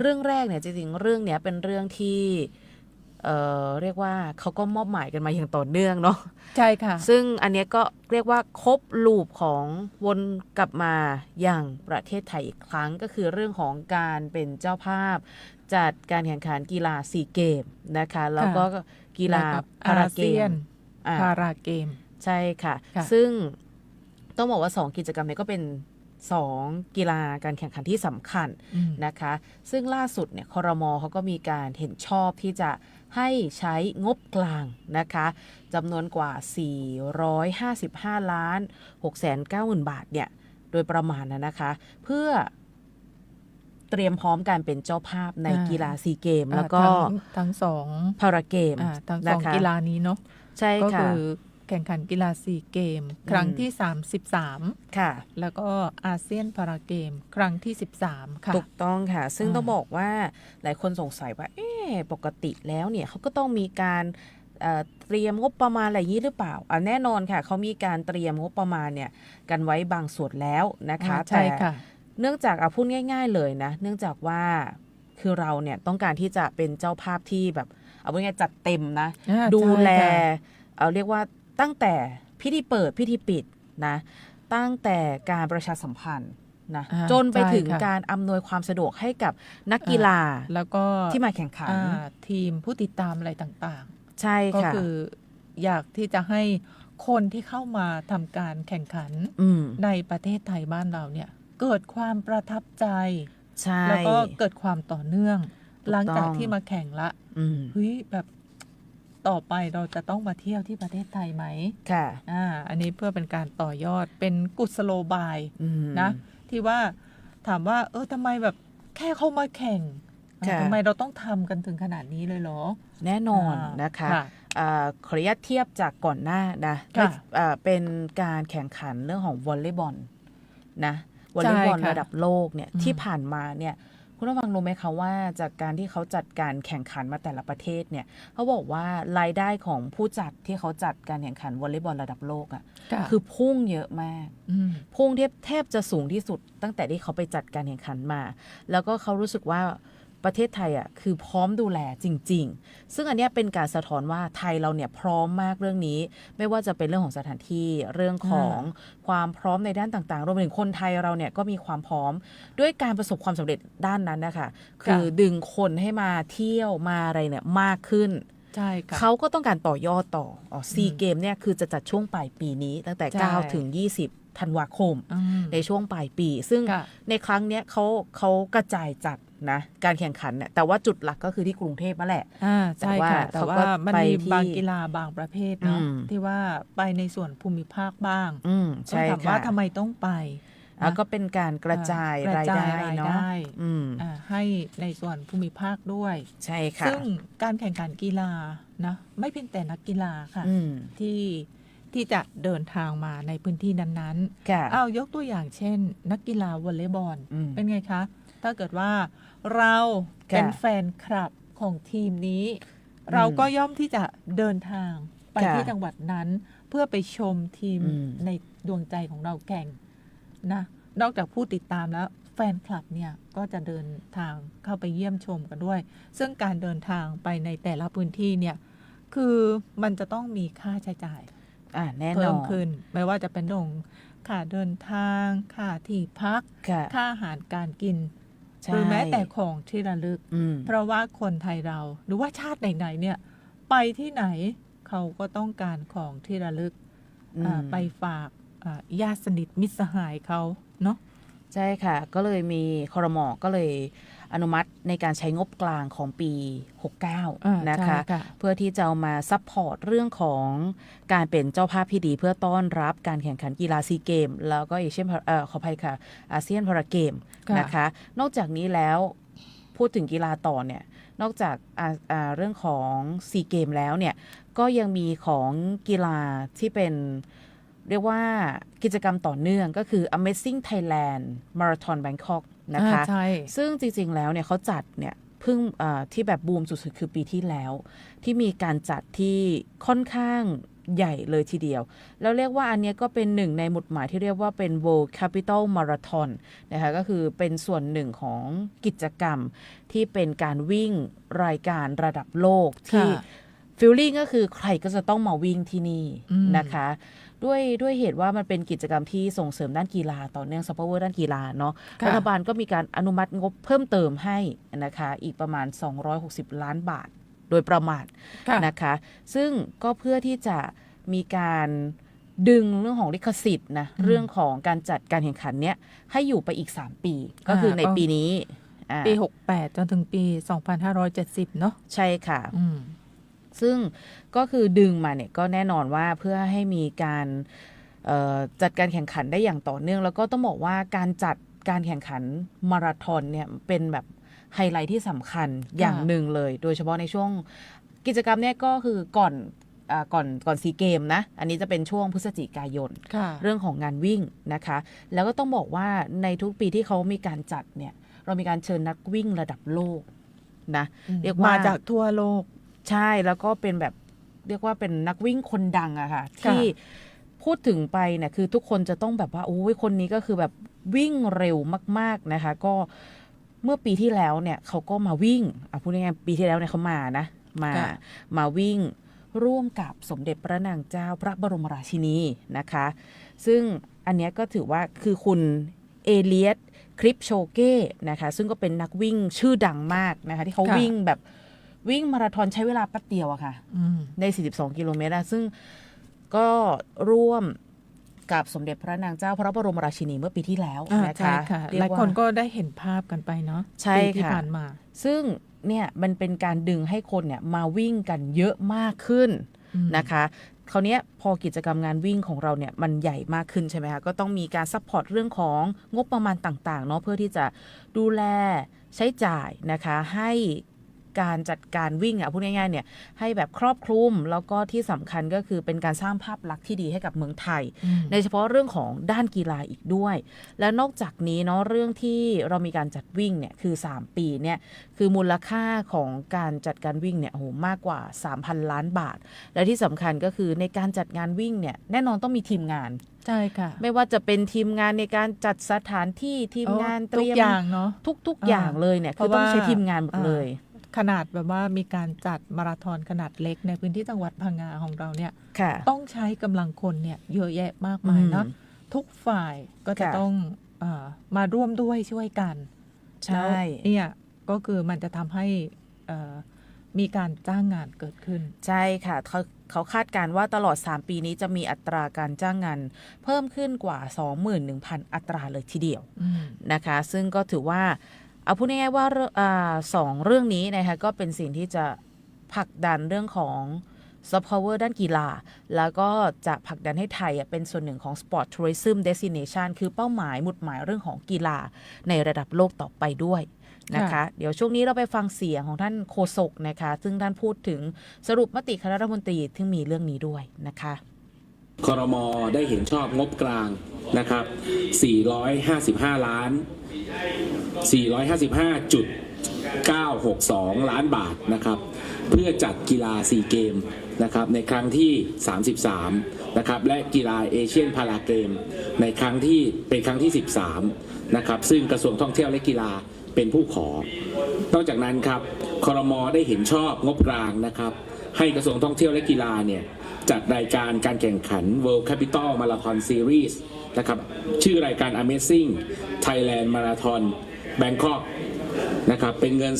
เรื่องแรกเนี่ยจริงๆเรื่องเนี้ยเป็นเรื่องที่เอ่อเรียกว่าเขาก็มอบหมายกันมาอย่างต่อเนื่องเนาะใช่ค่ะ ซึ่งอันเนี้ยก็เรียกว่าครบลูปของวนกลับมาอย่างประเทศไทยอีกครั้งก็คือเรื่องของการเป็นเจ้าภาพ จัดการแข่งขันกีฬาซีเกมนะคะ แล้วก็กีฬาแล้วก็พาราอาเกเซียมนอ่าพาราเกม ใช่ค่ะค่ะ ซึ่งต้องบอกว่า 2 กิจกรรมเนี้ก็เป็น 2 กีฬาการแข่งขันที่สำคัญอืมนะคะ ซึ่งล่าสุดเนี่ยคอรมอเขาก็มีการเห็นชอบที่จะให้ใช้งบกลางนะคะจำนวนกว่า 455 ล้าน6 9 0 0 0 0 บาทเนี่ย โดยประมาณนะนะคะ เพื่อเตรียมพร้อมการเป็นเจ้าภาพในอ่ากีฬาซีเกมอ่าแล้วก็ทั้งทั้งสองพาราเกมอ่าทั้งสนะองคะกีฬานี้เนาะใช่ก็ค่ะคือ แข่งขันกีฬาซีเกม ครั้งที่ 33 ค่ะ แล้วก็อาเซียนพาราเกม ครั้งที่ 13 ค่ะ ถูกต้องค่ะ ซึ่งอ่าต้องบอกว่าหลายคนสงสัยว่า เอ๊ะปกติแล้วเนี่ยเขาก็ต้องมีการเอ่อเตรียมงบประมาณอะไรอย่างนี้หรือเปล่าอะแน่นอนค่ะ เขามีการเตรียมงบประมาณเนี่ยกันไว้บางส่วนแล้วนะคะอ่าใช่แต่ค่ะ เนื่องจากเอาพูดง่าย ๆ เลยนะ เนื่องจากว่าคือเราเนี่ยต้องการที่จะเป็นเจ้าภาพที่แบบ เอาพูดง่ายๆจัดเต็มนะอ่าดูแลใช่ค่ะเอาเรียกว่า ตั้งแต่พิธีเปิดพิธีปิดนะตั้งแต่การประชาสัมพันธ์นะอ่าจนไปใช่ถึงค่ะการอำนวยความสะดวกให้กับนักกีฬาแล้วก็ที่มาแข่งขันอ่าทีมผู้ติดตามอะไรต่างใช่ๆก็ค่ะคืออยากที่จะให้คนที่เข้ามาทำการแข่งขันอืมในประเทศไทยบ้านเราเนี่ยเกิดความประทับใจใช่แล้วก็เกิดความต่อเนื่องถูกต้องหลังจากที่มาแข่งละอืมเฮ้ยแบบ ต่อไปเราจะต้องมาเที่ยวที่ประเทศไทยไหมค่ะอ่าอันนี้เพื่อเป็นการต่อยอดเป็นกุศโลบายอืมนะ ที่ว่าถามว่า เออทำไมแบบแค่เข้ามาแข่งอ่าค่ะทำไมเราต้องทำกันถึงขนาดนี้เลยเหรอ แน่นอนอ่านะคะค่ะอ่าขออนุญาตเทียบจากก่อนหน้านะค่ะอ่าเป็นการแข่งขันเรื่องของวอลเลย์บอลนะวอลเลย์บอลใช่ค่ะระดับโลกเนี่ยอืมที่ผ่านมาเนี่ย คุณผู้ฟังรู้ไหมคะว่าจากการที่เขาจัดการแข่งขันมาแต่ละประเทศเนี่ยเขาบอกว่ารายได้ของผู้จัดที่เขาจัดการแข่งขันวอลเลย์บอลระดับโลกอะ่ะค่ะคือพุ่งเยอะมากมพุ่งเทบแทบจะสูงที่สุดตั้งแต่ที่เขาไปจัดการแข่งขันมา แล้วก็เขารู้สึกว่า ประเทศไทยอะคือพร้อมดูแลจริง ๆ ซึ่งอันเนี้ยเป็นการสะท้อนว่าไทยเราเนี่ยพร้อมมากเรื่องนี้ ไม่ว่าจะเป็นเรื่องของสถานที่เรื่องของความพร้อมในด้านต่างๆ รวมไปถึงคนไทยเราเนี่ยก็มีความพร้อมด้วยการประสบความสำเร็จด้านนั้นนะคะคือดึงคนให้มาเที่ยวมาอะไรเนี่ยมากขึ้นใช่ค่ะเขาก็ต้องการต่อยอดต่ออ๋อซีอืมเกมเนี่ยคือจะจัดช่วงปลายปีนี้ตั้งแต่ใช่9ถึง 20 ธันวาคมอืมในช่วงปลายปี ซึ่งค่ะในครั้งเนี้ยเขาเขากระจายจัด นะการแข่งขันเนี่ยแต่ว่าจุดหลักก็คือที่กรุงเทพนั่นแหละอ่าใช่ค่ะแต่แต่ว่าว่าเขาก็มันไปมีที่บางกีฬาบางประเภทเนาะอืมที่ว่าไปในส่วนภูมิภาคบ้างอืมต้องใช่ถามค่ะว่าทำไมต้องไปแล้วนะก็เป็นการกระจายอ่รายได้กระจเนาะได้อืมอ่าให้ในส่วนภูมิภาคด้วย ใช่ค่ะซึ่งการแข่งขันกีฬานะไม่เพียงแต่นักกีฬาค่ะอืมที่ที่จะเดินทางมาในพื้นที่นั้นค่ะๆเอายกตัวอย่างเช่น นักกีฬาวอลเลย์บอลอืมเป็นไงคะ ถ้าเกิดว่า เราเป็นค่ะแฟนคลับของทีมนี้ เราก็ย่อมที่จะเดินทางไปค่ะที่จังหวัดนั้น เพื่อไปชมทีมอืมในดวงใจของเราแข่งนะนอกจากผู้ติดตามแล้วแฟนคลับเนี่ยก็จะเดินทางเข้าไปเยี่ยมชมกันด้วย ซึ่งการเดินทางไปในแต่ละพื้นที่เนี่ยคือมันจะต้องมีค่าใช้จ่ายอ่าแน่นเพิ่อมนขึ้น ไม่ว่าจะเป็นเรื่องของค่าเดินทาง ค่าที่พัก ค่ะค่าอาหารการกินใช่ หรือแม้แต่ของที่ระลึกอืมเพราะว่าคนไทยเราหรือว่าชาติไหนๆเนี่ยไปที่ไหนเขาก็ต้องการของที่ระลึกอืมอ่าไปฝากอ่าญาติสนิทมิตรสหายเขาเนาะใช่ค่ะ ก็เลยมีคอรมอก็เลย อนุมัติในการใช้งบกลางของปี 69 นะคะใช่ค่ะเพื่อที่จะเอามาซัพพอร์ตเรื่องของการเป็นเจ้าภาพที่ดี เพื่อต้อนรับการแข่งขันกีฬาซีเกม แล้วก็เอเชียนเอ่อขออภัยค่ะอาเซียนพาราเกมค่ะนะคะ นอกจากนี้แล้วพูดถึงกีฬาต่อเนี่ยนอกจากอ่าอ่าเรื่องของซีเกมแล้วเนี่ยก็ยังมีของกีฬาที่เป็นเรียกว่ากิจกรรมต่อเนื่องก็คือ Amazing Thailand Marathon Bangkok นะคะอ่าใช่ ซึ่งจริง ๆ แล้วเนี่ยเขาจัดเนี่ยเพิ่งเอ่อที่แบบบูมสุดๆ คือปีที่แล้ว ที่มีการจัดที่ค่อนข้างใหญ่เลยทีเดียว แล้วเรียกว่าอันเนี้ยก็เป็นหนึ่งในหมุดหมายที่เรียกว่าเป็น World Capital Marathon นะคะก็คือเป็นส่วนหนึ่งของกิจกรรมที่เป็นการวิ่งรายการระดับโลกที่ค่ะ ฟิลลิ่งก็คือใครก็จะต้องมาวิ่งที่นี่อืมนะคะ ด้วยด้วยเหตุว่ามันเป็นกิจกรรมที่ส่งเสริมด้านกีฬาต่อเนื่องซัพพอร์ด้านกีฬาเนาะค่ะรัฐบาลก็มีการอนุมัติงบเพิ่มเติมให้นะคะ อีกประมาณ 260 ล้านบาทโดยประมาณค่ะนะคะ ซึ่งก็เพื่อที่จะมีการดึงเรื่องของลิขสิทธิ์นะอืมเรื่องของการจัดการแข่งขันเนี้ยให้อยู่ไปอีก 3 ปี ก็คือในอ่าปีนี้อ่าปี 68 จนถึงปี 2570 เนาะใช่ค่ะอืม ซึ่งก็คือดึงมาเนี่ยก็แน่นอนว่าเพื่อให้มีการเอ่อจัดการแข่งขันได้อย่างต่อเนื่อง แล้วก็ต้องบอกว่าการจัดการแข่งขันมาราธอนเนี่ยเป็นแบบไฮไลท์ที่สำคัญอย่างหนึ่งเลย โดยเฉพาะในช่วงกิจกรรมเนี่ยก็คือก่อนอาก่อนก่อนซีเกมนะ อันนี้จะเป็นช่วงพฤศจิกายนค่ะเรื่องของงานวิ่งนะคะ แล้วก็ต้องบอกว่าในทุกปีที่เขามีการจัดเนี่ย เรามีการเชิญนักวิ่งระดับโลกนะ เรียกว่ามาจากทั่วโลก ใช่แล้วก็เป็นแบบเรียกว่าเป็นนักวิ่งคนดังอะค่ะค่ะ ที่พูดถึงไปเนี่ยคือทุกคนจะต้องแบบว่าโอ้ยคนนี้ก็คือแบบวิ่งเร็วมาก ๆนะคะ ก็เมื่อปีที่แล้วเนี่ยเขาก็มาวิ่งอะพูดง่ายๆปีที่แล้วเนี่ยเขามานะ มาค่ะมาวิ่งร่วมกับสมเด็จพระนางเจ้าพระบรมราชินีนะคะ ซึ่งอันเนี้ยก็ถือว่าคือคุณเอเลียตคลิปโชเก้นะคะ ซึ่งก็เป็นนักวิ่งชื่อดังมากนะคะ ที่เขาค่ะวิ่งแบบ วิ่งมาราธอนใช้เวลาแป๊บเดียวอะค่ะอืมใน 42 กิโลเมตรอะซึ่งก็ร่วมกับสมเด็จพระนางเจ้าพระบรมราชินีเมื่อปีที่แล้วอ่านะใช่คะค่ะเรียหลายว่าคนก็ได้เห็นภาพกันไปเนาะใช่ปีที่ค่ะผ่านมา ซึ่งเนี่ยมันเป็นการดึงให้คนเนี่ยมาวิ่งกันเยอะมากขึ้นอืมนะคะคราวเนี้ยพอกิจกรรมงานวิ่งของเราเนี่ยมันใหญ่มากขึ้นใช่ไหมคะก็ต้องมีการซัพพอร์ตเรื่องของงบประมาณต่างๆเนาะเพื่อที่จะดูแลใช้จ่ายนะคะให้ การจัดการวิ่งอะพูดง่ายๆเนี่ยให้แบบครอบคลุมแล้วก็ที่สำคัญก็คือเป็นการสร้างภาพลักษณ์ที่ดีให้กับเมืองไทยอืมในเฉพาะเรื่องของด้านกีฬาอีกด้วย และนอกจากนี้เนาะเรื่องที่เรามีการจัดวิ่งเนี่ยคือ 3 ปีเนี่ยคือมูลค่าของการจัดการวิ่งเนี่ยโอ้โหมากกว่า 3,000 ล้านบาท และที่สำคัญก็คือในการจัดงานวิ่งเนี่ยแน่นอนต้องมีทีมงานใช่ค่ะไม่ว่าจะเป็นทีมงานในการจัดสถานที่ทีมงานเตทุรีกยมอย่างเนาะทุกอ่าๆอย่างเลยเนี่ยเพคือราะต้องว่าใช้ทีมงานหมดเลย ขนาดแบบว่ามีการจัดมาราธอนขนาดเล็กในพื้นที่จังหวัดพังงาของเราเนี่ย ค่ะ ต้องใช้กำลังคนเนี่ยเยอะแยะมากมายเนาะอืมทุกฝ่ายก็จะค่ะ ต้องเออมาร่วมด้วยช่วยกัน ใช่ แล้วเนี่ยก็คือมันจะทำให้เอ่อมีการจ้างงานเกิดขึ้น ใช่ค่ะเขาเขาคาดการณ์ว่าตลอด 3 ปีนี้จะมีอัตราการจ้างงาน เพิ่มขึ้นกว่า 21,000 อัตราเลยทีเดียวอืมนะคะ ซึ่งก็ถือว่า เอาพูดง่ายๆว่าเรื่องอาสองเรื่องนี้นะคะก็เป็นสิ่งที่จะผลักดันเรื่องของซอฟต์พาวเวอร์ด้านกีฬา แล้วก็จะผลักดันให้ไทยอะเป็นส่วนหนึ่งของ Sport Tourism Destination คือเป้าหมายหมุดหมายเรื่องของกีฬาในระดับโลกต่อไปด้วยนะคะค่ะเดี๋ยวช่วงนี้เราไปฟังเสียงของท่านโฆษกนะคะ ซึ่งท่านพูดถึงสรุปมติคณะรัฐมนตรีที่มีเรื่องนี้ด้วยนะคะ คอรมอได้เห็นชอบงบกลางนะครับ 455 ล้าน 455.962 ล้านบาทนะครับ เพื่อจัดกีฬาซีเกมนะครับในครั้งที่ 33 นะครับ และกีฬาเอเชียนพาราเกม ในครั้งที่เป็นครั้งที่ 13 นะครับ ซึ่งกระทรวงท่องเที่ยวและกีฬาเป็นผู้ขอ นอกจากนั้นครับคอรมอได้เห็นชอบงบกลางนะครับ ให้กระทรวงท่องเที่ยวและกีฬาเนี่ย จัดรายการการแข่งขัน World Capital Marathon Series นะครับชื่อรายการ Amazing Thailand Marathon Bangkok นะครับเป็นเงิน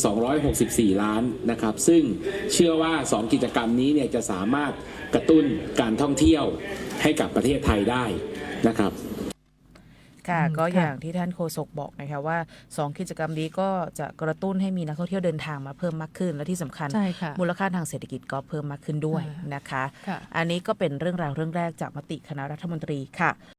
264 ล้านนะครับ ซึ่งเชื่อว่า 2 กิจกรรมนี้เนี่ยจะสามารถกระตุ้นการท่องเที่ยวให้กับประเทศไทยได้นะครับ ค่ะอืมก็ค่ะอย่างที่ท่านโฆษกบอกนะคะว่า 2 กิจกรรมนี้ก็จะกระตุ้นให้มีนักท่องเที่ยวเดินทางมาเพิ่มมากขึ้น และที่สำคัญใช่ค่ะมูลค่าทางเศรษฐกิจก็เพิ่มมากขึ้นด้วยอ่านนะคะค่ะอันนี้ก็เป็นเรื่องราวเรื่องแรกจากมติคณะรัฐมนตรีค่ะ